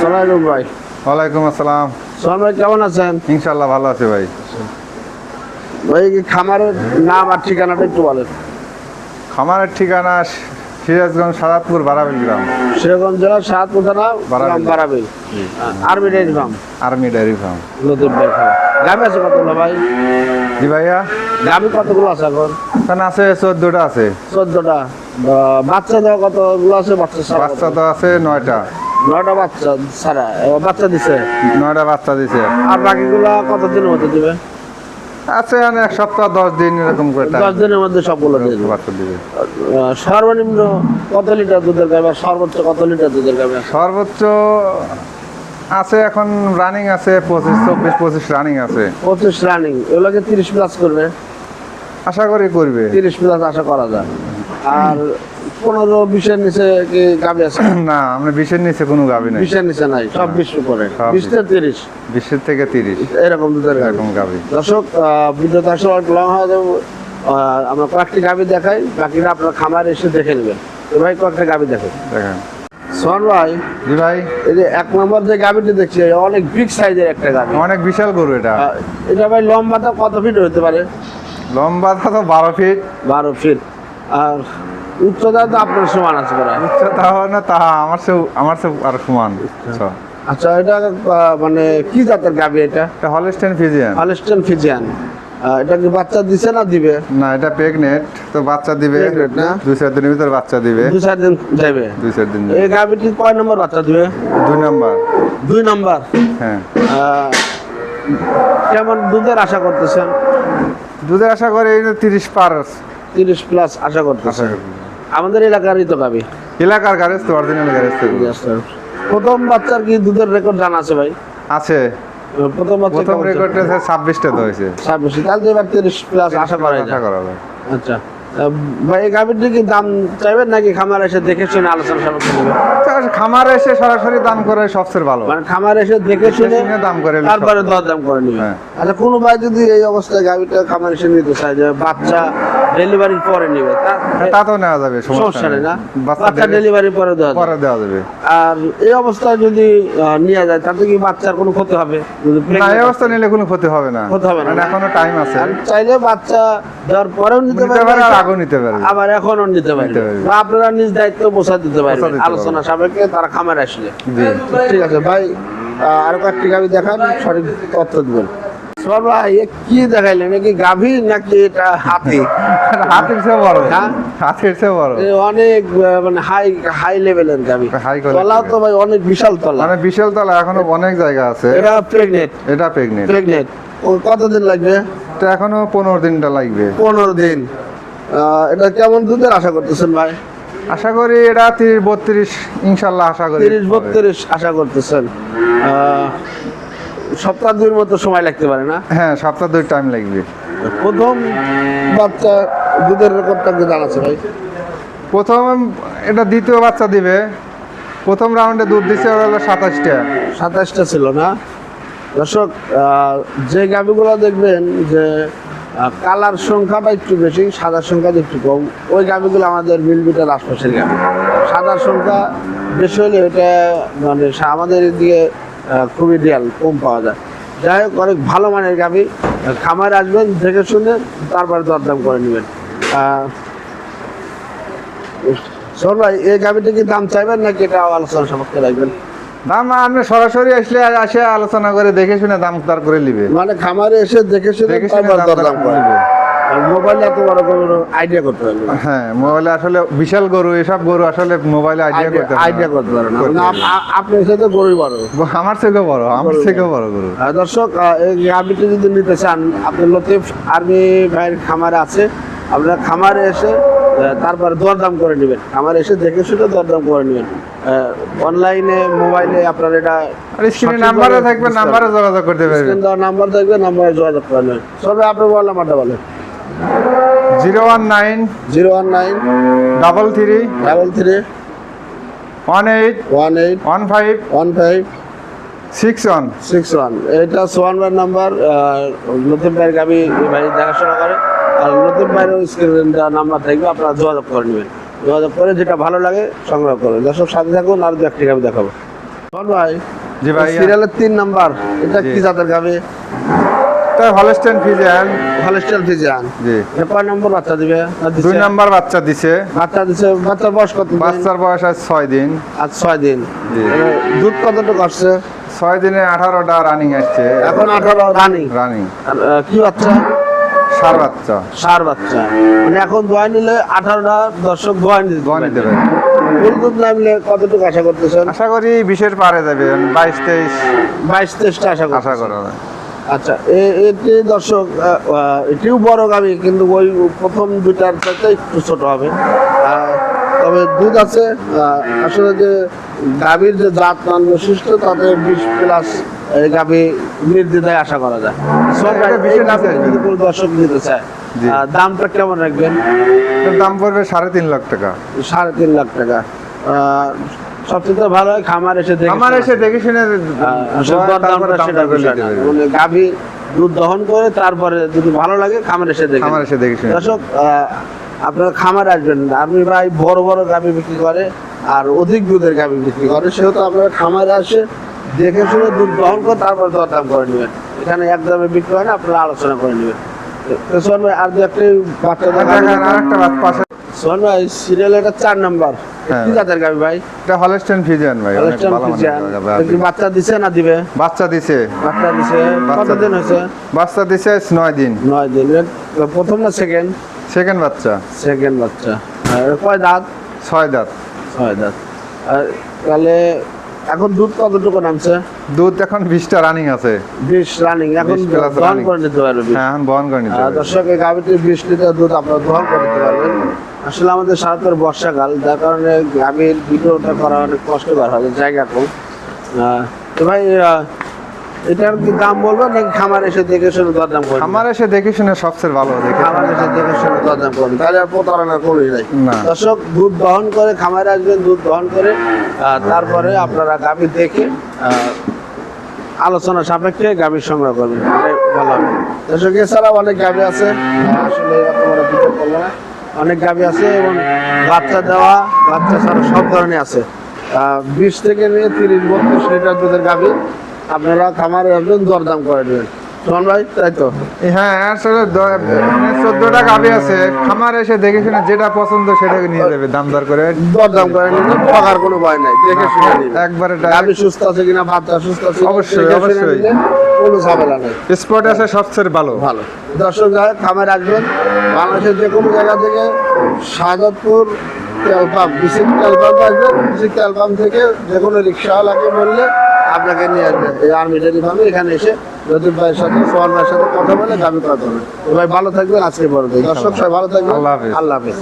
সালাম ভাই। ওয়ালাইকুম আসসালাম। সোহান ভাই কেমন আছেন? ইনশাল্লাহ ভালো আছে ভাই। ভাই খামারের নাম আর ঠিকানাটা একটু বলেন। খামারের ঠিকানা সিরাজগঞ্জ সাদাতপুর বারাবিল গ্রাম। সেরকম জেলার সাহায্য থানা Barbil. Army dairy farm. Army dairy farm. নতুন ভাই গ্রামে আছে কতগুলো ভাই? জি ভাইয়া। গ্রামে কতগুলো আছে এখন? এখানে আছে চোদ্দটা আছে। চোদ্দটা। বাচ্চা দেওয়া কতগুলো আছে? বাচ্চা বাচ্চা তো আছে নয়টা। নয়টা বাচ্চা ছাড়া বাচ্চা দিছে? নয়টা বাচ্চা দিছে। আর বাকিগুলো কতদিনের মধ্যে দিবে? আছে এক সপ্তাহ দশ দিন এরকম করে দশ দিনের মধ্যে সবগুলো বাচ্চা দিবে। সর্বনিম্ন কত লিটার দুধের গাবে সর্বোচ্চ কত লিটার দুধের গাবে সর্বোচ্চ আছে এখন রানিং আছে পঁচিশ চব্বিশ পঁচিশ রানিং আছে। পঁচিশ রানিং এগুলোকে তিরিশ প্লাস করবে? আশা করি করবে। তিরিশ প্লাস আশা করা যায়। আর পনেরো বিশের নিচে কি গাবি আছে? না আমরা বিশের নিচে কোনো গাবি নেই। বিশের নিচে নাই সব বিশ উপরে। বিশ থেকে তিরিশ। বিশের থেকে তিরিশ। এরকম দুধের এরকম গাবি। দর্শক ভিডিও অনেক লং হয়ে যাবে। আমরা কয়েকটি গাবি দেখাই বাকিটা আপনার খামার এসে দেখে নেবেন। ভাই কয়েকটা গাবি দেখেন। দেখেন। সোহান ভাই জি ভাই। এই যে এক নম্বর যে গাবিটি দেখছি অনেক বিগ সাইজের একটা গাবি। অনেক বিশাল গরু এটা। এটা ভাই লম্বাটা কত ফিট হতে পারে? লম্বাটা তো বারো ফিট বারো ফিট আর উচ্চতা তো আপনার সমান আছে প্রায় উচ্চতা হয় না তা আমার সে আমার সে আর সমান। আচ্ছা। আচ্ছা। এটা মানে কি জাতের গাবি এটা? এটা হলস্টেন ফিজিয়ান হলস্টেন ফিজিয়ান এটা কি বাচ্চা দিছে না দিবে? না এটা প্রেগনেট তো বাচ্চা দিবে। না? দুই চার দিনের ভিতর বাচ্চা দিবে। দু চার দিন যাবে দুই চার দিন এই গাবিটি কয় নম্বর বাচ্চা দিবে? দুই নাম্বার। দুই নম্বর? হ্যাঁ। কেমন দুধের আশা করতেছেন? দুধে আশা করি এই তিরিশ পার তিরিশ প্লাস আশা করতেছেন। করি আমাদের এলাকারই তো গাবি এলাকার গ্যারেজ তো অরিজিনাল গ্যারেজ তো। প্রথম বাচ্চার কি দুধের রেকর্ড জানা আছে ভাই? আছে। প্রথম বাচ্চা প্রথম রেকর্ডে ছাব্বিশটা তো হয়েছে। ছাব্বিশ। তাহলে তো এবার তিরিশ প্লাস আশা করা আশা যায়। করা যায়। আচ্ছা। ভাই এই গাভীর কি দাম চাইবেন নাকি খামার এসে দেখে শুনে আলোচনা সাপেক্ষে নেবে তো এসে সরাসরি দাম করে সবচেয়ে ভালো। মানে খামার এসে দেখে শুনে শুনে দাম করে তারপরে দর দাম করে নিবে। আচ্ছা কোনো ভাই যদি এই অবস্থায় গাভীটা খামার এসে নিতে চায় যে বাচ্চা ডেলিভারির পরে নিবে তা- তা তো নেওয়া যাবে সমস্যা নেই না? বাচ্চা বাচ্চা পরে দেওয়া পরে দেওয়া যাবে। আর এই অবস্থায় যদি নিয়ে যায় তাতে কি বাচ্চার কোনো ক্ষতি হবে? না এই অবস্থা নিলে কোনো ক্ষতি হবে না। ক্ষতি হবে না, মানে এখনও টাইম আছে। চাইলে বাচ্চা দেওয়ার পরেও নিতে পারে। আগেও নিতে পারবে। আবার এখনও নিতে পারবে। আপনারা নিজ দায়িত্ব বোঝা দিতে পারবেন আলোচনা সাপেক্ষে তারা খামারে আসলে। ঠিক আছে ভাই আরও কয়েকটি গাভি দেখান সঠিক তথ্য দিবেন। সোহান কি দেখাইলেন? এ গাভী নাকি এটা হাতি? হাতের চেয়ে বড়। হ্যাঁ? চেয়ে বড়। অনেক মানে হাই হাই লেভেলের গাভি। High তো ভাই অনেক বিশাল তলা। মানে বিশাল তলা এখনও অনেক জায়গা আছে। এটা প্রেগনেন্ট এটা প্রেগনেন্ট প্রেগনেন্ট ও কতদিন লাগবে? এটা এখনও পনেরো দিনটা লাগবে। পনেরো দিন। এটা কেমন দুধের আশা করতেছেন ভাই? আশা করি এটা তিরিশ বত্রিশ ইনশাল্লাহ আশা করি। তিরিশ বত্রিশ আশা করতেছেন। সপ্তাহ দুইয়ের মতো সময় লাগতে পারে না? হ্যাঁ সপ্তাহ দুই টাইম লাগবে। প্রথম বাচ্চা দুধের রেকর্ডটা জানাচ্ছে ভাই। প্রথম এটা দ্বিতীয় বাচ্চা দিবে। প্রথম রাউন্ডে দুধ দিছে হলো সাতাশটা। সাতাশটা ছিল না? দর্শক যে গাভিগুলো দেখবেন যে কালার সংখ্যাটা একটু বেশি সাদার সংখ্যাটা একটু কম। ওই গাভিগুলো আমাদের মিলবিটার আশপাশের গাভি। সাদার সংখ্যা বেশি হলে এটা মানে আমাদের আহ, খুবই রিয়াল কম পাওয়া যায়। যাই হোক অনেক ভালো মানের গাভি। খামারে আসবেন দেখে শুনে তারপরে দরদাম করে নেবেন। সর ভাই এই গাভিটা কি দাম চাইবেন নাকি এটা আলোচনা সাপেক্ষে রাখবেন? দাম আপনি সরাসরি আসলে আসে আলোচনা করে দেখে শুনে দাম করে নিবে। মানে খামারে এসে দেখে শুনে দেখে শুনে দাম দর করে। নিবে। মোবাইলে এত বড় কোনো আইডিয়া করতে পারবে হ্যাঁ মোবাইলে আসলে বিশাল গরু এসব গরু আসলে মোবাইলে আইডিয়া করতে আইডিয়া করতে পারে না। করতে না, পারে না। আপ- সাথে গরুই বড়। আমার থেকে বড় আমার থেকে বড়। গরু। দর্শক যদি নিতে চান আপনি লতিফ আর্মি ভাইয়ের খামারে আছে। আপনারা খামারে এসে তারপরে দরদাম করে নেবেন। আমার এসে দেখে শুনে দরদাম করে নেবেন। অনলাইনে মোবাইলে আপনার এটা স্ক্রিনে সঠিকভাবে নাম্বারে থাকবে নাম্বারে যোগাযোগ করতে পারবেন। নাম্বার থাকবে নাম্বারে যোগাযোগ করে নেবেন। সবে আপনার মোবাইল নাম্বারটা বলেন zero one nine zero one nine double three double three one eight one eight one five one five six one. Six one. এটা সোয়ান নাম্বার নতুন গাবি এই ভাই দেখাশোনা করে। আর নতুন ভাইয়ের স্ক্রিনটা নাম্বার থাকবে আপনারা যোগাযোগ করে নেবেন। যোগাযোগ করে যেটা ভালো লাগে সংগ্রহ করবেন। দর্শক সাথে থাকুন আর দু একটি গাবি দেখাবো। বল ভাই। জি ভাই সিরিয়ালের তিন নাম্বার এটা কি জাতের হলস্টেন ফিজিয়ান। ফিজিয়ান। জি। কয় নম্বর বাচ্চা দিবে দুই নাম্বার বাচ্চা দিছে। বাচ্চা দিছে বাচ্চার বয়স কত বাচ্চার বয়স আজ ছয় দিন। আজ দিন। জি। দুধ কতটুকু আসছে? ছয় দিনে আঠারোটা রানিং আসছে। এখন আঠারো রানিং রানিং কি বাচ্চা? সার বাচ্চা। সার বাচ্চা। মানে এখন দোয়া নিলে আঠারোটা দর্শক দোয়া নিতে দোয়া নিতে পারে ফুল দুধ নামলে কতটুকু আশা করতেছেন? আশা করি বিশের পারে যাবে বাইশ তেইশ। বাইশ তেইশটা আশা আশা করতেছেন করা যায়। আচ্ছা এটি দর্শক এটিও বড় গাবি কিন্তু ওই প্রথম দুইটার চাইতে একটু ছোট হবে। তবে দুধ আছে আসলে যে গাভীর যে জাত মান বৈশিষ্ট্য তাতে বিশ প্লাস গাভী নির্দ্বিধায় আশা করা যায়। দর্শক নিতে চায় দামটা কেমন রাখবেন? দাম পড়বে সাড়ে তিন লাখ টাকা। সাড়ে তিন লাখ টাকা। সবচেয়ে ভালো হয় খামার এসে দেখে আমার এসে দেখে শুনে। মানে গাভী দুধ দহন করে তারপরে যদি ভালো লাগে খামার এসে দেখে আমার এসে দেখে দর্শক আপনার খামার আসবেন আপনি ভাই বড় বড় গাভী বিক্রি করে আর অধিক দুধের গাভী বিক্রি করে সেহেতু আপনার খামারে আসে দেখে শুনে দুধ দহন করে তারপর দরদাম করে নেবেন। এখানে এক দামে বিক্রি হয় না আপনারা আলোচনা করে নেবেন। সোহান ভাই আর একটি বাচ্চা পাশে। সোহান ভাই সিরিয়াল এটা চার নাম্বার। হ্যাঁ। কি জাতের গাভী ভাই? এটা হলস্টেন ফিজিয়ান ভাই। এটা কি বাচ্চা দিছে না দিবে? বাচ্চা দিছে। বাচ্চা দিছে। বাচ্চা কতদিন হয়েছে? বাচ্চা দিছে নয় দিন। নয় দিন। প্রথম না সেকেন্ড সেকেন্ড বাচ্চা। সেকেন্ড বাচ্চা। কয় দাঁত? ছয় দাঁত। ছয় দাঁত আর তাহলে এখন দুধ কতটুকু নামছে? দুধ এখন বিশটা রানিং আছে। বিশ রানিং এখন 20 plus করে নিতে পারবে। হ্যাঁ এখন বহন করে নিতে পারবে। হবে দর্শক এই গাভিটি বিশ লিটার দুধ আপনারা বহন করে নিতে পারবেন। আসলে আমাদের সারাতর বর্ষাকাল যার কারণে গাভীর ভিডিওটা করা অনেক কষ্টকর হয় জায়গা কম। তো ভাই এটার কি দাম বলবেন নাকি খামার এসে দেখে শুনে দরদাম করবেন আমার এসে দেখে শুনে সবচেয়ে ভালো দেখে। খামার এসে দেখে শুনে দরদাম করবেন তাহলে আর প্রতারণা করি নাই। দর্শক দুধ দহন করে খামারে আসবেন দুধ দহন করে তারপরে আপনারা গাভী দেখে আলোচনা সাপেক্ষে গাভীর সংগ্রহ করবেন। ভালো হবে। দর্শক এছাড়াও অনেক গাভী আছে। আসলে বড় ভিডিও করব না। অনেক গাভী আছে এবং বাচ্চা দেওয়া বাচ্চা ছাড়া সব ধরনের আছে। বিশ থেকে নিয়ে তিরিশ বত্রিশ লিটার দুধের গাভী। আপনারা খামারে আসবেন দরদাম করে দেবেন সোহান ভাই তাই তো? হ্যাঁ আসলে মানে চোদ্দটা গাভি আছে। খামার এসে দেখে শুনে যেটা পছন্দ সেটাকে নিয়ে যাবে দাম দর করে। দরদাম করে নিলে কোনো ভয় নাই দেখে শুনে নিন একবারে গাভী সুস্থ আছে কিনা সুস্থ আছে অবশ্যই, অবশ্যই। কোনো ঝামেলা নেই। স্পট আছে সবচেয়ে ভালো। ভালো। দর্শক খামার আসবেন বাংলাদেশের যে কোনো জায়গা থেকে শাহজাদপুর তেল পাম্প বিসিক তেল পাম্প আসবেন বিসিক তেল পাম্প থেকে যে কোনো রিক্সাওয়ালাকে বললে আপনাকে নিয়ে আসবে। এই আর্মি ফার্মে এখানে এসে লতিফ ভাইয়ের সাথে সোহান ভাইয়ের সাথে কথা বলে আমি কথা হবে। ভাই ভালো থাকবেন আজকে বড় দর্শক সবাই ভালো থাকবেন। আল্লাহ হাফিজ। আল্লাহ হাফেজ।